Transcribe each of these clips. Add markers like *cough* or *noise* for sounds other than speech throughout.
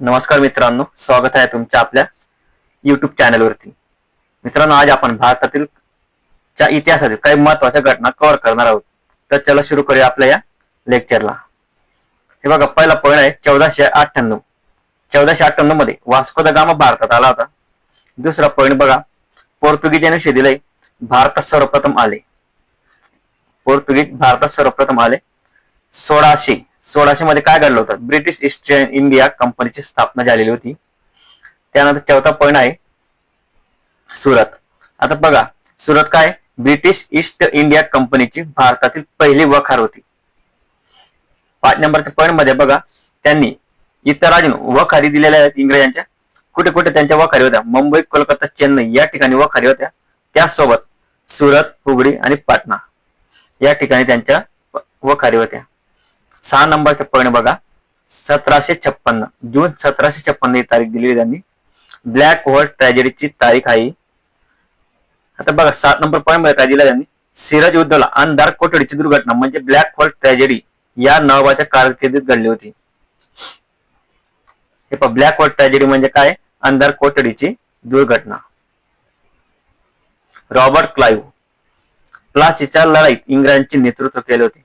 नमस्कार मित्रांनो स्वागत आहे तुमच्या आपल्या युट्यूब चॅनलवरती मित्रांनो आज आपण भारतातील च्या इतिहासातील काही महत्त्वाच्या घटना कव्हर करणार आहोत. तर चला सुरू करूया आपल्या या लेक्चरला हे बघा पहिला पॉईंट आहे चौदाशे अठ्ठ्याण्णव. चौदाशे अठ्ठ्याण्णवमध्ये वास्को द गामा भारतात आला होता. दुसरा पॉईंट बघा पोर्तुगीजांनी शोधिले भारतात सर्वप्रथम आले. पोर्तुगीज भारतात सर्वप्रथम आले. सोळाशे सोळाशे मध्ये काय घडलं होतं? ब्रिटिश ईस्ट इंडिया कंपनीची स्थापना झालेली होती. त्यानंतर चौथा पॉईंट आहे सुरत. आता बघा सुरत काय? ब्रिटिश ईस्ट इंडिया कंपनीची भारतातील पहिली वखार होती. पाच नंबरच्या पॉईंटमध्ये बघा त्यांनी इतर अजून वखारी दिलेल्या आहेत इंग्रजांच्या. कुठे कुठे त्यांच्या वखारी होत्या? मुंबई कोलकाता चेन्नई या ठिकाणी वखारी होत्या. त्यासोबत सुरत हुगडी आणि पाटणा या ठिकाणी त्यांच्या वखारी होत्या. सहा नंबरचं पॉईंट बघा. सतराशे छप्पन्न. जून सतराशे छप्पन्न ही तारीख दिलेली त्यांनी. ब्लॅक होल ट्रॅजेडीची तारीख आहे. आता बघा सात नंबर पॉईंटमध्ये काय दिला त्यांनी? सिरज उद्दौला अंधार कोठडीची दुर्घटना म्हणजे ब्लॅक होल ट्रॅजेडी या नावाच्या कारकिर्दीत घडली होती. हे पहा ब्लॅक होल ट्रॅजेडी म्हणजे काय? अंधार कोठडीची दुर्घटना. Robert Clive. प्लासीच्या लढाईत इंग्रजांचे नेतृत्व केले होते.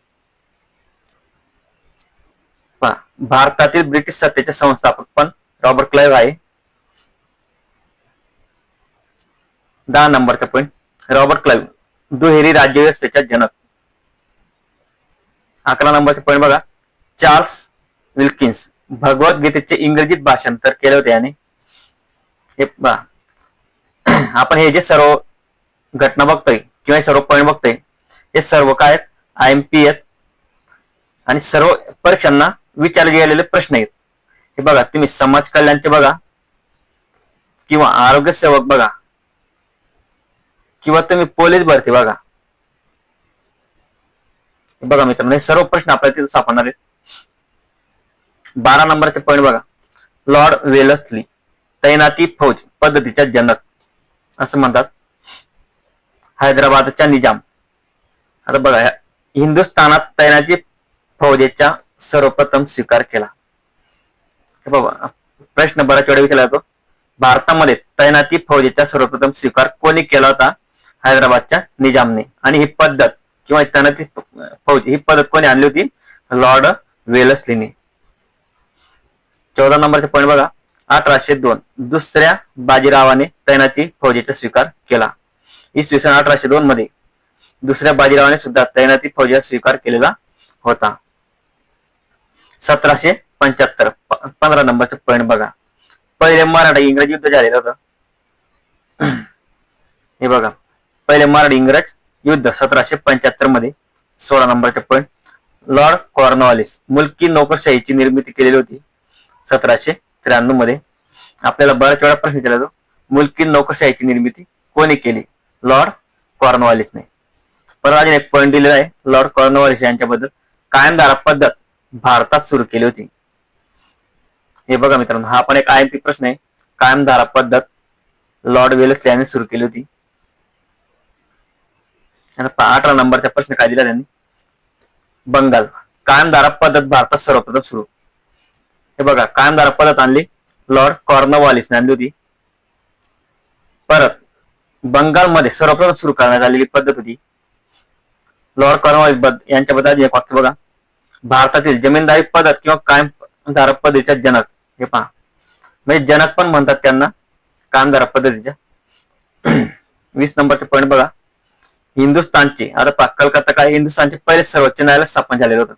भारतातील ब्रिटिश सत्तेचे संस्थापक पण रॉबर्ट क्लाइव्ह आहे. दहा नंबरचा पॉईंट रॉबर्ट क्लाइव्ह दुहेरी राज्य व्यवस्थेचा जनक. अकरा नंबरचा पॉईंट बघा. चार्ल्स विल्किन्स भगवद्गीतेचे इंग्रजीत भाषांतर केले होते याने. हे पहा, आपण हे जे सर्व घटना बघतोय किंवा सर्व पॉईंट बघतोय हे सर्व काय आय एम पी आहेत. आणि सर्व परीक्षांना विचारले गेलेले प्रश्न आहेत. हे बघा तुम्ही समाज कल्याणचे बघा किंवा आरोग्य सेवक बघा किंवा तुम्ही पोलीस भरती बघा. बघा मित्रांनो हे सर्व प्रश्न आपल्याला तिथे सापडणार आहेत. बारा नंबरचे पॉईंट बघा. लॉर्ड वेलसली तैनाती फौज पद्धतीच्या जनक असं म्हणतात. हैदराबादच्या निजाम. आता बघा हिंदुस्थानात तैनाती फौजेच्या सर्वप्रथम स्वीकार केला. बाबा प्रश्न बराच वेळा विचारला जातो. भारतामध्ये तैनाती फौजेचा सर्वप्रथम स्वीकार कोणी केला होता? हैदराबादच्या निजामने. आणि ही पद्धत किंवा तैनाती फौज ही पद्धत कोणी आणली होती? लॉर्ड वेलसलीने. चौदा नंबरचा पॉईंट बघा. अठराशे दोन. दुसऱ्या बाजीरावाने तैनाती फौजेचा स्वीकार केला. इसवी सन अठराशे दोन मध्ये दुसऱ्या बाजीरावाने सुद्धा तैनाती फौजेचा स्वीकार केलेला होता. सतराशे पंच्याहत्तर. पंधरा नंबरचं पॉईंट बघा. पहिले मराठा इंग्रज युद्ध झालेलं होतं. हे बघा. पहिले मराठी इंग्रज युद्ध सतराशे पंच्याहत्तरमध्ये. सोळा नंबरचा पॉईंट लॉर्ड कॉर्नवालिस. मुलकी नोकरशाहीची निर्मिती केलेली होती. सतराशे त्र्याण्णवमध्ये. आपल्याला बऱ्याच वेळा प्रश्न केला जातो. मुलकी नोकरशाहीची निर्मिती कोणी केली? लॉर्ड कॉर्नवालिसने. परत अजून पॉईंट दिलेला आहे. लॉर्ड कॉर्नवालिस यांच्याबद्दल कायमधारा पद्धत. भारतात सुरू केली होती. हे बघा मित्रांनो हा पण एक आय एम पी प्रश्न आहे. कायमधारा पद्धत लॉर्ड वेलस यांनी सुरू केली होती. अठरा नंबरचा प्रश्न काय दिला त्यांनी? बंगाल कायमधारा पद्धत भारतात सर्वप्रथम सुरू. हे बघा कायमधारा पद्धत आणली लॉर्ड कॉर्नवॉलिसने आणली होती. परत बंगालमध्ये सर्वप्रथम सुरू करण्यात आलेली पद्धत होती. लॉर्ड कॉर्नवॉलिस यांच्याबद्दल एक वाक्य बघा. भारतातील जमीनदारी पद्धत किंवा कायमधारा पद्धतीच्या जनक हे पहा. म्हणजे जनक पण म्हणतात त्यांना कामधारा पद्धतीच्या वीस नंबरचे पॉईंट बघा. हिंदुस्थानचे आता पहा कलकत्ता काय हिंदुस्थानचे पहिले सर्वोच्च न्यायालय स्थापन झालेलं होतं.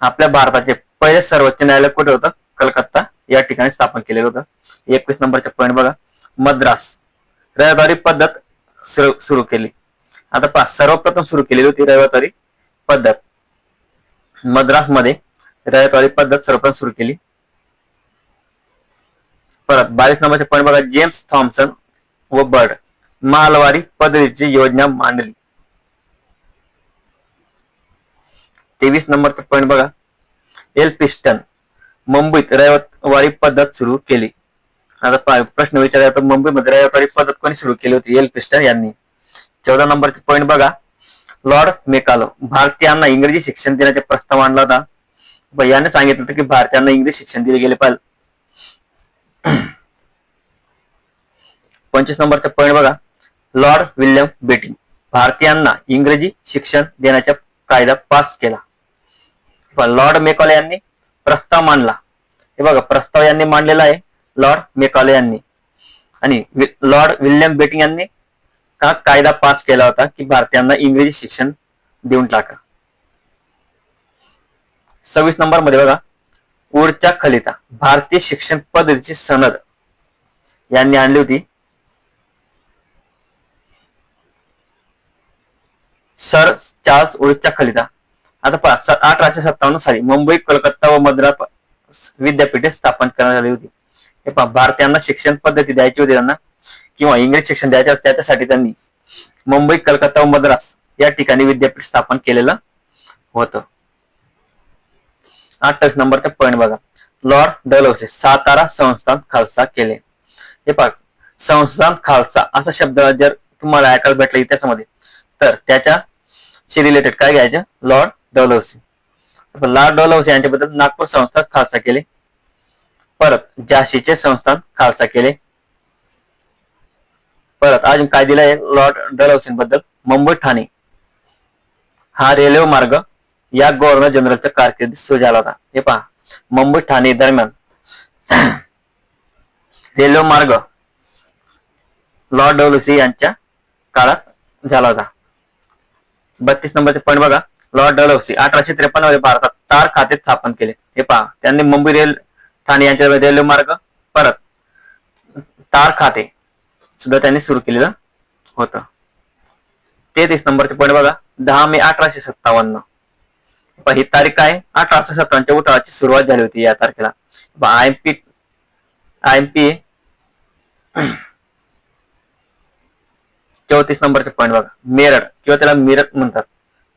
आपल्या भारताचे पहिले सर्वोच्च न्यायालय कुठे होतं? कलकत्ता या ठिकाणी स्थापन केलेलं होतं. एकवीस नंबरचे पॉईंट बघा. मद्रास. रविवारी पद्धत सुरू सुरू केली. आता पहा सर्वप्रथम सुरू केलेली होती रहिवारी पद्धत. मद्रासमध्ये पद्धत सरपंच सुरू केली. परत बावीस नंबरचे पॉईंट बघा जेम्स थॉम्सन व बर्ड मालवारी पद्धतीची योजना मांडली. तेवीस नंबरचा पॉईंट बघा एल पिस्टन मुंबईत रयतवाडी पद्धत सुरू केली. आता प्रश्न विचारला तर मुंबईमध्ये रयतवाडी पद्धत कोणी सुरू केली होती? एल पिस्टन यांनी. चौदा नंबरचे पॉईंट बघा लॉर्ड मेकालो. भारतीयांना इंग्रजी शिक्षण देण्याचा प्रस्ताव आणला होता. याने सांगितलं होतं की भारतीयांना इंग्रजी शिक्षण दिले गेले पाहिजे. *clears throat* पंचवीस नंबरचा पॉईंट बघा. Lord William Bentinck. भारतीयांना इंग्रजी शिक्षण देण्याचा कायदा पास केला. लॉर्ड मेकॉले यांनी प्रस्ताव मांडला. हे बघा प्रस्ताव यांनी मांडलेला आहे लॉर्ड मेकॉले यांनी. आणि लॉर्ड विल्यम बेटिंग यांनी का कायदा पास केला होता की भारतीयांना इंग्रजी शिक्षण देऊन टाका. सव्वीस नंबरमध्ये बघा. ऊर्जा खलिता भारतीय शिक्षण पद्धतीची सनद यांनी आणली होती. सर चार्ल्स उर्चा खलिता. आता पहा अठराशे सत्तावन्न साली मुंबई कोलकाता व मद्रास विद्यापीठे स्थापन करण्यात आली होती. हे पहा भारतीयांना शिक्षण पद्धती द्यायची होती त्यांना. किंवा इंग्लिश शिक्षण द्यायचे असते, त्याच्यासाठी त्यांनी मुंबई कलकत्ता व मद्रास या ठिकाणी विद्यापीठ स्थापन केलेलं होतं. अठ्ठावीस नंबरचा पॉईंट बघा. लॉर्ड डलहौसी सातारा संस्थान खालसा केले. हे पहा संस्थान खालसा असा शब्द जर तुम्हाला ऐकायला भेटला इतिहासामध्ये तर त्याच्याशी रिलेटेड काय घ्यायचं? लॉर्ड डलहौसी लॉर्ड डलहौसी यांच्याबद्दल नागपूर संस्थान खालसा केले. परत झाशीचे संस्थान खालसा केले. परत अजून काय दिलंय? लॉर्ड डलहौसीबद्दल मुंबई ठाणे. हा रेल्वे मार्ग या गव्हर्नर जनरलच्या कारकिर्दीत सुरू झाला होता. हे पहा मुंबई ठाणे दरम्यान रेल्वे मार्ग लॉर्ड डलहौसी यांच्या काळात झाला होता. बत्तीस नंबरचे पॉईंट बघा. लॉर्ड डलहौसी अठराशे त्रेपन्नमध्ये भारतात तार खाते स्थापन केले. हे पहा त्यांनी मुंबई रेल ठाणे यांच्या रेल्वे मार्ग परत तार खाते सुद्धा त्यांनी सुरू केलेलं होतं. तेहतीस नंबरचे पॉईंट बघा. दहा मे अठराशे सत्तावन्न. ही तारीख काय? अठराशे सत्तावन्नच्या उठावाची सुरुवात झाली होती या तारखेला. I M P I M P चौतीस नंबरचे पॉईंट बघा. मेरठ किंवा त्याला मिरट म्हणतात.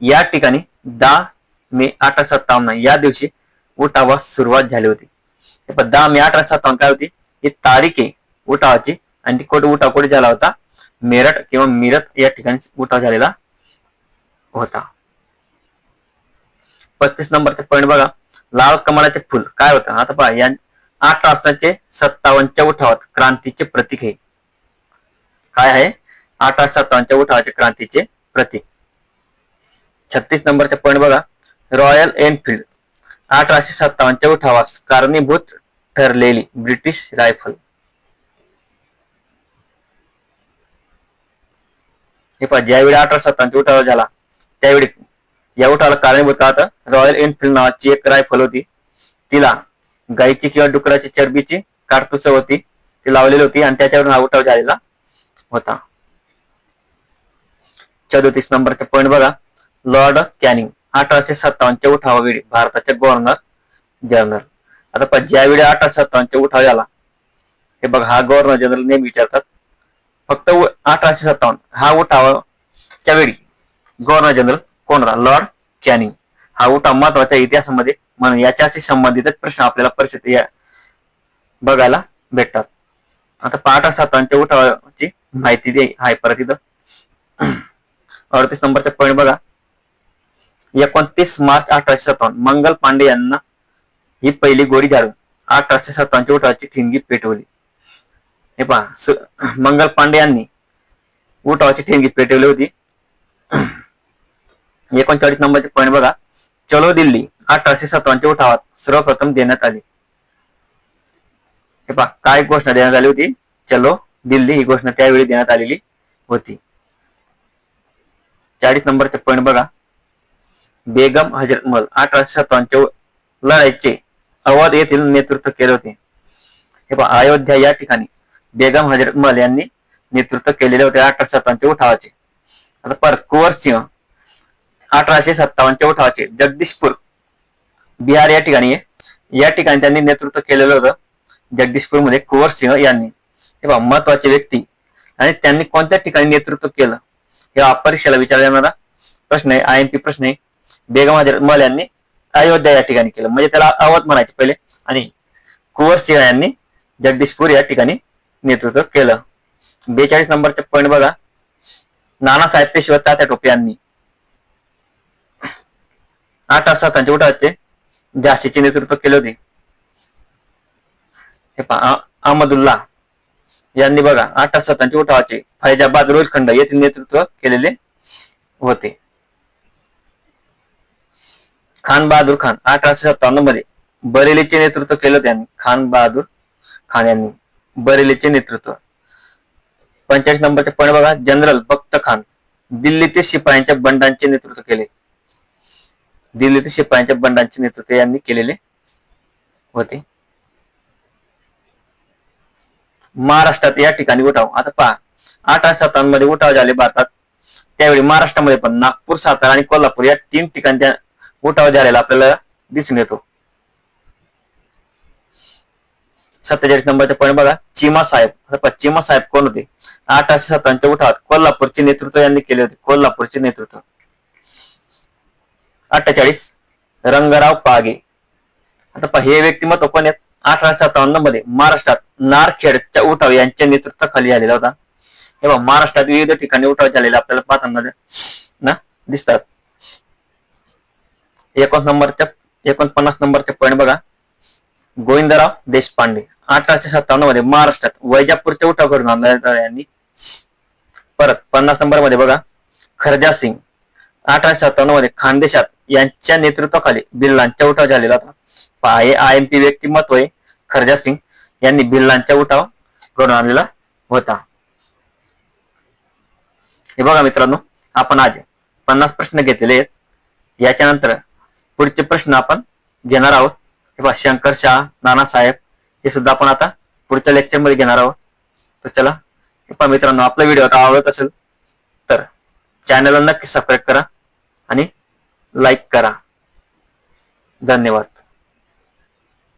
या ठिकाणी दहा मे अठराशे सत्तावन्न या दिवशी उठावास सुरुवात झाली होती. दहा मे अठराशे सत्तावन्न काय होती? ही तारीख आहे उठावाची आणि ती उठाव कुठे झाला होता? मेरठ किंवा मिरत या ठिकाणी उठाव झालेला होता. पस्तीस नंबरचा पॉईंट बघा. लाल कमळाचे फुल. काय होतं? आता पहा या आठ तासाचे सत्तावन्नच्या उठावात क्रांतीचे प्रतीक हे. काय आहे? आठ सत्तावन्नच्या उठावाचे क्रांतीचे प्रतीक. छत्तीस नंबरचे पॉईंट बघा. रॉयल एनफिल्ड अठराशे सत्तावन्नच्या उठावास कारणीभूत ठरलेली ब्रिटिश रायफल हे पहा ज्यावेळी अठराशे सत्तावन्नचा उठाव झाला त्यावेळी या उठावाला कारणीभूत का? होता रॉयल एनफिल्ड नावाची एक रायफल होती. तिला गायीची किंवा डुकराची चरबीची काडतुस होती. ती लावलेली होती आणि त्याच्यावरून हा उठाव झालेला होता. चौतीस नंबरचा पॉईंट बघा. लॉर्ड कॅनिंग अठराशे सत्तावन्नच्या उठावावेळी भारताचे गव्हर्नर जनरल आता पण ज्यावेळी अठराशे सत्तावन्नच्या उठाव झाला हे बघा हा गव्हर्नर जनरल नेहमी विचारतात फक्त अठराशे सत्तावन्न. हा उठावाच्या वेळी गव्हर्नर जनरल कोण होता लॉर्ड कॅनिंग हा उठाव महत्त्वाच्या इतिहासामध्ये म्हणून याच्याशी संबंधित प्रश्न आपल्याला परिस्थिती बघायला भेटतात. आता पाठ सत्तावन्नच्या उठावाची माहिती दे आहे परत इथं. *clears throat* अडतीस नंबरचा पॉईंट बघा. एकोणतीस मार्च अठराशे सत्तावन्न. मंगल पांडे यांना ही पहिली गोळी झाडून अठराशे सत्तावन्नच्या उठावाची ठिणगी पेटवली. हे पहा मंगल पांडे यांनी उठावाची ठिणगी पेटवली होती. एकोणचाळीस नंबरचे पॉईंट बघा. चलो दिल्ली अठराशे सत्तावन्नच्या उठावात सर्वप्रथम देण्यात आली. हे पहा काय घोषणा देण्यात आली होती? चलो दिल्ली ही घोषणा त्यावेळी देण्यात आलेली होती. चाळीस नंबरचे पॉईंट बघा. बेगम हजरत मल अठराशे सत्तावन्नच्या लढाईचे अवध येथील नेतृत्व केले होते. हे पहा अयोध्या या ठिकाणी बेगम हजरत मल यांनी नेतृत्व केलेले होते अठराशे सत्तावन्नच्या उठावाचे. आता परत कुंवर सिंह अठराशे सत्तावन्नच्या उठावाचे. जगदीशपूर बिहार या ठिकाणी या ठिकाणी त्यांनी नेतृत्व केलेलं होतं जगदीशपूरमध्ये कुंवर सिंह यांनी. हे महत्त्वाचे व्यक्ती. आणि त्यांनी कोणत्या ठिकाणी नेतृत्व केलं? हे परीक्षेला विचारला जाणारा प्रश्न आहे आय एम पी प्रश्न आहे. बेगम हजरत मल यांनी अयोध्या या ठिकाणी केलं. म्हणजे त्याला अवध म्हणायचे पहिले. आणि कुंवर सिंह यांनी जगदीशपूर या ठिकाणी नेतृत्व केलं. बेचाळीस नंबरचा पॉईंट बघा. नानासाहेब पेशवे तात्या टोपे यांनी. आठ सत्तावन्नच्या उठावाचे. झाशीचे नेतृत्व केले होते. हे पहा अहमदुल्ला यांनी बघा आठ सत्तांचे उठावाचे. फैजाबाद रोजखंड येथील नेतृत्व केलेले होते. खान बहादूर खान अठराशे सत्तावन्नमध्ये बरेलीचे नेतृत्व केलं होते खान बहादूर खान यांनी. बरेलीचे नेतृत्व. पंचाळीस नंबरचे पण बघा जनरल बख्त खान. दिल्ली ते शिपायांच्या बंडांचे नेतृत्व केले. दिल्ली ते शिपायांच्या बंडांचे नेतृत्व यांनी केलेले होते. महाराष्ट्रात या ठिकाणी उठाव. आता पहा अठराशे सत्तावन्नमध्ये उठाव झाले भारतात. त्यावेळी महाराष्ट्रामध्ये पण नागपूर सातारा आणि कोल्हापूर या तीन ठिकाणी उठाव झालेला आपल्याला दिसून येतो. सत्तेचाळीस नंबरचे पॉईंट बघा. चिमा साहेब. पश्चिमा चिमा साहेब कोण होते? अठराशे सत्तावन्नच्या उठावात कोल्हापूरचे नेतृत्व यांनी केले होते. कोल्हापूरचे नेतृत्व. अठ्ठेचाळीस. रंगराव पागे. आता पहा हे व्यक्तिमत्व कोण आहेत? अठराशे सत्तावन्नमध्ये महाराष्ट्रात नारखेडच्या उठाव यांच्या नेतृत्वाखाली आलेला होता. तेव्हा महाराष्ट्रात विविध ठिकाणी उठाव झालेले आपल्याला पाहताना ना दिसतात. एकोण नंबरच्या एकोणपन्नास नंबरचे पॉईंट बघा. गोविंदराव देशपांडे अठराशे सत्तावन्नमध्ये महाराष्ट्रात वैजापूरचे उठाव घडून आणला यांनी परत पन्नास नंबरमध्ये बघा खरजा सिंग अठराशे सत्तावन्नमध्ये खानदेशात यांच्या नेतृत्वाखाली बिल्लांचा उठाव झालेला होता. हे आय एम पी व्यक्तिमत्व आहे. खरजा सिंग यांनी बिल्लांचा उठाव घडून आणलेला होता. हे बघा मित्रांनो आपण आज पन्नास प्रश्न घेतलेले आहेत. याच्यानंतर पुढचे प्रश्न आपण घेणार आहोत. हे शंकर शाह नानासाहेब हे सुद्धा आपण आता पुढच्या लेक्चरमध्ये घेणार आहोत. तर चला पहा मित्रांनो आपला व्हिडिओ आता आवडत असेल तर चॅनलला नक्की सबस्क्राईब करा आणि लाईक करा. धन्यवाद.